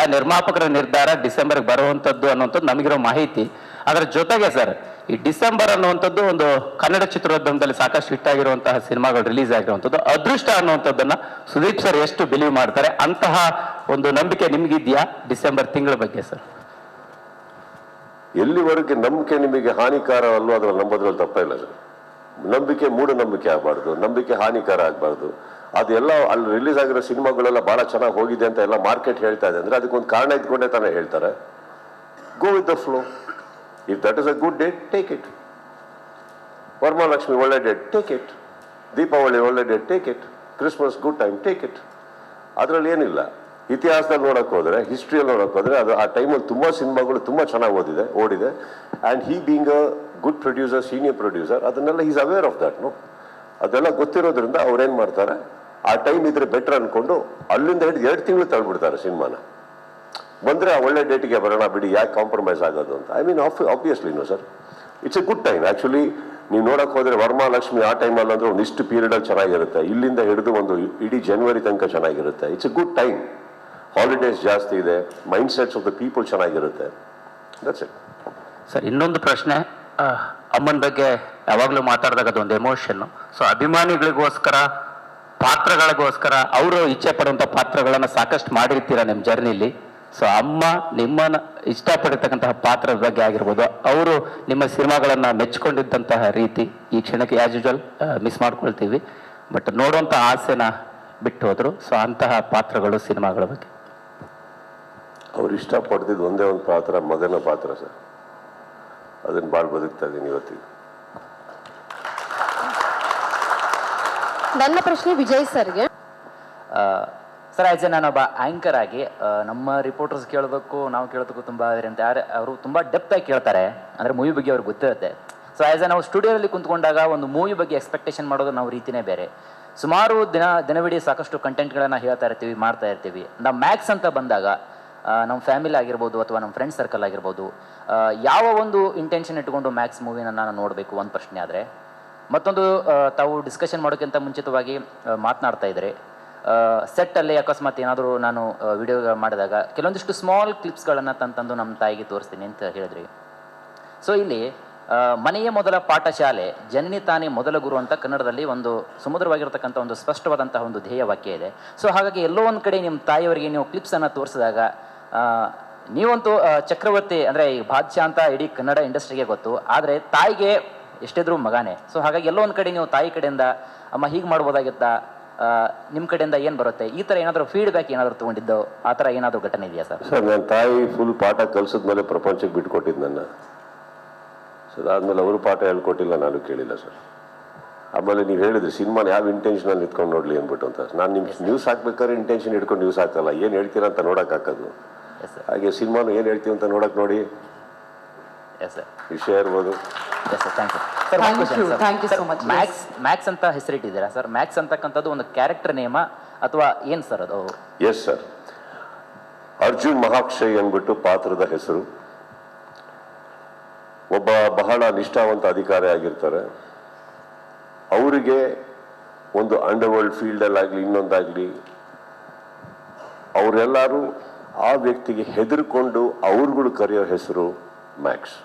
ಅಂತ ನಿರ್ಮಾಪಕರ ನಿರ್ಧಾರ ಡಿಸೆಂಬರ್ಗೆ ಬರುವಂಥದ್ದು ಅನ್ನುವಂಥದ್ದು ನಮಗಿರೋ ಮಾಹಿತಿ. ಅದರ ಜೊತೆಗೆ ಸರ್, ಈ ಡಿಸೆಂಬರ್ ಅನ್ನುವಂಥದ್ದು ಒಂದು ಕನ್ನಡ ಚಿತ್ರೋದ್ಯಮದಲ್ಲಿ ಸಾಕಷ್ಟು ಹಿಟ್ ಆಗಿರುವಂತಹ ಸಿನಿಮಾಗಳು ರಿಲೀಸ್ ಆಗಿರುವಂಥದ್ದು. ಅದೃಷ್ಟ ಅನ್ನುವಂಥದ್ದನ್ನ ಸುದೀಪ್ ಸರ್ ಎಷ್ಟು ಬಿಲೀವ್ ಮಾಡ್ತಾರೆ ಅಂತಹ ಒಂದು ನಂಬಿಕೆ ನಿಮ್ಗಿದ್ಯಾ ಡಿಸೆಂಬರ್ ತಿಂಗಳ ಬಗ್ಗೆ ಸರ್? ಎಲ್ಲಿವರೆಗೆ ನಂಬಿಕೆ ನಿಮಗೆ ಹಾನಿಕಾರ ಅಲ್ವೋ ಅದ್ರಲ್ಲಿ ನಂಬೋದ್ರಲ್ಲಿ ತಪ್ಪ ಇಲ್ಲ ಸರ್. ನಂಬಿಕೆ ಮೂಢನಂಬಿಕೆ ಆಗಬಾರ್ದು, ನಂಬಿಕೆ ಹಾನಿಕರ ಆಗಬಾರ್ದು. ಅದೆಲ್ಲ ಅಲ್ಲಿ ರಿಲೀಸ್ ಆಗಿರೋ ಸಿನಿಮಾಗಳೆಲ್ಲ ಭಾಳ ಚೆನ್ನಾಗಿ ಹೋಗಿದೆ ಅಂತ ಎಲ್ಲ ಮಾರ್ಕೆಟ್ ಹೇಳ್ತಾ ಇದೆ. ಅಂದರೆ ಅದಕ್ಕೊಂದು ಕಾರಣ ಇದ್ಕೊಂಡೇ ತಾನೇ ಹೇಳ್ತಾರೆ. Go with the flow if that is a good date take it Varamahalakshmi ಒಳ್ಳೆ ಡೇಟ್ ಟೇಕ್ ಇಟ್ ದೀಪಾವಳಿ ಒಳ್ಳೆ date take it Christmas good time take it ಅದರಲ್ಲಿ ಏನಿಲ್ಲ. ಇತಿಹಾಸದಲ್ಲಿ ನೋಡೋಕೆ ಹೋದರೆ ಹಿಸ್ಟ್ರಿಯಲ್ಲಿ ನೋಡೋಕೆ ಹೋದರೆ ಅದು ಆ ಟೈಮಲ್ಲಿ ತುಂಬ ಸಿನಿಮಾಗಳು ತುಂಬ ಚೆನ್ನಾಗಿ ಓದಿದೆ, ಓಡಿದೆ. And he being a good producer senior producer ಅದನ್ನೆಲ್ಲ is aware of that no ಅದೆಲ್ಲ ಗೊತ್ತಿರೋದ್ರಿಂದ ಏನು ಮಾಡ್ತಾರೆ? ಆ ಟೈಮ್ ಇದ್ರೆ ಬೆಟ್ರ್ ಅಂದ್ಕೊಂಡು ಅಲ್ಲಿಂದ ಹಿಡಿದು ಎರಡು ತಿಂಗಳು ತಳ್ಬಿಡ್ತಾರೆ ಸಿನಿಮಾನ. ಬಂದರೆ ಆ ಒಳ್ಳೆ ಡೇಟಿಗೆ ಬರೋಣ ಬಿಡಿ, ಯಾಕೆ ಕಾಂಪ್ರಮೈಸ್ ಆಗೋದು ಅಂತ? I mean of obviously no sir it's a good time actually ನೀವು ನೋಡಕ್ಕೆ ಹೋದರೆ ವರ್ಮಾ ಲಕ್ಷ್ಮಿ ಆ ಟೈಮಲ್ಲಿ ಅಂದರೆ ಒಂದು ಇಷ್ಟು ಪೀರಿಯಡ್ ಅಲ್ಲಿ ಚೆನ್ನಾಗಿರುತ್ತೆ. ಇಲ್ಲಿಂದ ಹಿಡಿದು ಒಂದು ಇಡೀ ಜನವರಿ ತನಕ ಚೆನ್ನಾಗಿರುತ್ತೆ. It's a good time holidays ಜಾಸ್ತಿ ಇದೆ mind sets of the people ಚೆನ್ನಾಗಿರುತ್ತೆ. ದಟ್ಸ್ ಇಟ್ ಸರ್ ಇನ್ನೊಂದು ಪ್ರಶ್ನೆ ಅಮ್ಮನ ಬಗ್ಗೆ ಯಾವಾಗಲೂ ಮಾತಾಡಿದಾಗ ಅದೊಂದು ಎಮೋಷನ್ನು ಸೊ ಅಭಿಮಾನಿಗಳಿಗೋಸ್ಕರ, ಪಾತ್ರಗಳಿಗೋಸ್ಕರ, ಅವರು ಇಚ್ಛೆ ಪಡುವಂಥ ಪಾತ್ರಗಳನ್ನು ಸಾಕಷ್ಟು ಮಾಡಿರ್ತೀರ ನಿಮ್ಮ ಜರ್ನಿಲಿ? ಸೊ ಅಮ್ಮ ನಿಮ್ಮನ್ನ ಇಷ್ಟಪಡಿರ್ತಕ್ಕಂತಹ ಪಾತ್ರದ ಬಗ್ಗೆ ಆಗಿರ್ಬೋದು, ಅವರು ನಿಮ್ಮ ಸಿನಿಮಾಗಳನ್ನು ಮೆಚ್ಚಿಕೊಂಡಿದ್ದಂತಹ ರೀತಿ ಈ ಕ್ಷಣಕ್ಕೆ ಆ್ಯಸ್ ಯೂಶುವಲ್ ಮಿಸ್ ಮಾಡ್ಕೊಳ್ತೀವಿ. ಬಟ್ ನೋಡುವಂಥ ಆಸೆನ ಬಿಟ್ಟು ಹೋದರು. ಸೊ ಅಂತಹ ಪಾತ್ರಗಳು ಸಿನಿಮಾಗಳ ಬಗ್ಗೆ. ಅವ್ರು ಇಷ್ಟಪಡ್ತಿದ್ದು ಒಂದೇ ಒಂದು ಪಾತ್ರ ಮಗನ ಪಾತ್ರ ಸರ್. ಅದನ್ನು ಭಾಳ ಬದುಕ್ತಾ ಇದ್ದೀನಿ ಇವತ್ತಿಗೆ. ನನ್ನ ಪ್ರಶ್ನೆ ವಿಜಯ್ ಸರ್ಗೆ. ಸರ್ ಆ್ಯಸ್ ಎ ನಾನೊಬ್ಬ ಆ್ಯಂಕರ್ ಆಗಿ ನಮ್ಮ ರಿಪೋರ್ಟರ್ಸ್ ಕೇಳೋದಕ್ಕೂ ನಾವು ಕೇಳೋದಕ್ಕೂ ತುಂಬ ಅಂತ ಯಾರು ಅವರು ತುಂಬ ಡೆಪ್ತಾಗಿ ಕೇಳ್ತಾರೆ. ಅಂದರೆ ಮೂವಿ ಬಗ್ಗೆ ಅವ್ರಿಗೆ ಗೊತ್ತಿರುತ್ತೆ. ಸೊ ಆ್ಯಸ್ ಎ ನಾವು ಸ್ಟುಡಿಯೋದಲ್ಲಿ ಕುಂತ್ಕೊಂಡಾಗ ಒಂದು ಮೂವಿ ಬಗ್ಗೆ ಎಕ್ಸ್ಪೆಕ್ಟೇಷನ್ ಮಾಡೋದು ನಾವು ರೀತಿನೇ ಬೇರೆ. ಸುಮಾರು ದಿನ ದಿನವಿಡೀ ಸಾಕಷ್ಟು ಕಂಟೆಂಟ್ಗಳನ್ನು ಹೇಳ್ತಾ ಇರ್ತೀವಿ ಮಾಡ್ತಾ ಇರ್ತೀವಿ. ನಾವು ಮ್ಯಾಕ್ಸ್ ಅಂತ ಬಂದಾಗ ನಮ್ಮ ಫ್ಯಾಮಿಲಿ ಆಗಿರ್ಬೋದು ಅಥವಾ ನಮ್ಮ ಫ್ರೆಂಡ್ ಸರ್ಕಲ್ ಆಗಿರ್ಬೋದು ಯಾವ ಒಂದು ಇಂಟೆನ್ಷನ್ ಇಟ್ಕೊಂಡು ಮ್ಯಾಕ್ಸ್ ಮೂವಿನ ನಾನು ನೋಡಬೇಕು ಒಂದು ಪ್ರಶ್ನೆ ಆದರೆ? ಮತ್ತೊಂದು ತಾವು ಡಿಸ್ಕಷನ್ ಮಾಡೋಕ್ಕಿಂತ ಮುಂಚಿತವಾಗಿ ಮಾತನಾಡ್ತಾ ಇದ್ದರೆ ಸೆಟ್ಟಲ್ಲಿ ಅಕಸ್ಮಾತ್ ಏನಾದರೂ ನಾನು ವಿಡಿಯೋ ಮಾಡಿದಾಗ ಕೆಲವೊಂದಿಷ್ಟು ಸ್ಮಾಲ್ ಕ್ಲಿಪ್ಸ್ಗಳನ್ನು ತಂದು ನಮ್ಮ ತಾಯಿಗೆ ತೋರಿಸ್ತೀನಿ ಅಂತ ಹೇಳಿದ್ರಿ. ಸೊ ಇಲ್ಲಿ ಮನೆಯ ಮೊದಲ ಪಾಠಶಾಲೆ, ಜನನಿ ತಾನೇ ಮೊದಲ ಗುರು ಅಂತ ಕನ್ನಡದಲ್ಲಿ ಒಂದು ಸುಮಧುರವಾಗಿರ್ತಕ್ಕಂಥ ಒಂದು ಸ್ಪಷ್ಟವಾದಂತಹ ಒಂದು ಧ್ಯೇಯ ವಾಕ್ಯ ಇದೆ. ಸೊ ಹಾಗಾಗಿ ಎಲ್ಲೋ ಒಂದು ಕಡೆ ನಿಮ್ಮ ತಾಯಿಯವರಿಗೆ ನೀವು ಕ್ಲಿಪ್ಸನ್ನು ತೋರಿಸಿದಾಗ ನೀವಂತೂ ಚಕ್ರವರ್ತಿ ಅಂದರೆ ಈ ಬಾದ್ಶಾ ಅಂತ ಇಡೀ ಕನ್ನಡ ಇಂಡಸ್ಟ್ರಿಗೆ ಗೊತ್ತು. ಆದರೆ ತಾಯಿಗೆ ಎಷ್ಟಿದ್ರು ಮಗಾನೆ. ಸೊ ಹಾಗಾಗಿ ಎಲ್ಲೋ ಒಂದು ಕಡೆ ನೀವು ತಾಯಿ ಕಡೆಯಿಂದ ಅಮ್ಮ ಹೀಗೆ ಮಾಡ್ಬೋದಾಗಿತ್ತಾ ನಿಮ್ಮ ಕಡೆಯಿಂದ ಏನು ಬರುತ್ತೆ? ಈ ಥರ ಏನಾದರೂ ಫೀಡ್ಬ್ಯಾಕ್ ಏನಾದರೂ ತೊಗೊಂಡಿದ್ದು ಆ ಥರ ಏನಾದರೂ ಘಟನೆ ಇದೆಯಾ ಸರ್? ಸರ್ ನನ್ನ ತಾಯಿ ಫುಲ್ ಪಾಠ ಕಲ್ಸಿದ್ಮೇಲೆ ಪ್ರಪಂಚಕ್ಕೆ ಬಿಟ್ಕೊಟ್ಟಿದ್ದು ನನ್ನ. ಸೊ ಅದಾದ್ಮೇಲೆ ಅವರು ಪಾಠ ಹೇಳ್ಕೊಟ್ಟಿಲ್ಲ ನಾನು ಕೇಳಿಲ್ಲ ಸರ್. ಆಮೇಲೆ ನೀವು ಹೇಳಿದ್ರಿ ಸಿನಿಮಾನ ಯಾವ ಇಂಟೆನ್ಷನಲ್ಲಿ ನಿಂತ್ಕೊಂಡು ನೋಡ್ಲಿ ಅಂದ್ಬಿಟ್ಟು ಅಂತ. ನಾನು ನಿಮ್ಮ ನ್ಯೂಸ್ ಹಾಕ್ಬೇಕಾದ್ರೆ ಇಂಟೆನ್ಷನ್ ಇಟ್ಕೊಂಡು ನ್ಯೂಸ್ ಹಾಕಲ್ಲ ಏನು ಹೇಳ್ತೀರಾ ಅಂತ ನೋಡಕ್ ಹಾಕೋದು ಎಸ್ ಸರ್ ಹಾಗೆ ಸಿನಿಮಾನು ಏನು ಹೇಳ್ತೀವಿ ಅಂತ ನೋಡಕ್ ನೋಡಿ. ಎಸ್ ಸರ್ ವಿಷಯ ಇರ್ಬೋದು. Yes sir thank you sir Thank you, thank you so much, yes. Max Max ಅಂತ ಹೆಸರಿಟ್ಟಿದ್ದೀರಾ ಸರ್ ಮ್ಯಾಕ್ಸ್ ಅಂತಕ್ಕಂಥದ್ದು ಒಂದು ಕ್ಯಾರೆಕ್ಟರ್ ನೇಮ ಅಥವಾ ಏನು ಸರ್ ಅದು? ಎಸ್ ಸರ್ ಅರ್ಜುನ್ ಮಹಾಕ್ಷಯ್ ಅಂದ್ಬಿಟ್ಟು ಪಾತ್ರದ ಹೆಸರು. ಒಬ್ಬ ಬಹಳ ನಿಷ್ಠಾವಂತ ಅಧಿಕಾರಿ ಆಗಿರ್ತಾರೆ. ಅವರಿಗೆ ಒಂದು ಅಂಡರ್ ವರ್ಲ್ಡ್ ಫೀಲ್ಡಲ್ಲಾಗಲಿ ಇನ್ನೊಂದಾಗಲಿ ಅವರೆಲ್ಲರೂ ಆ ವ್ಯಕ್ತಿಗೆ ಹೆದರ್ಕೊಂಡು ಅವ್ರುಗಳು ಕರೆಯೋ ಹೆಸರು ಮ್ಯಾಕ್ಸ್.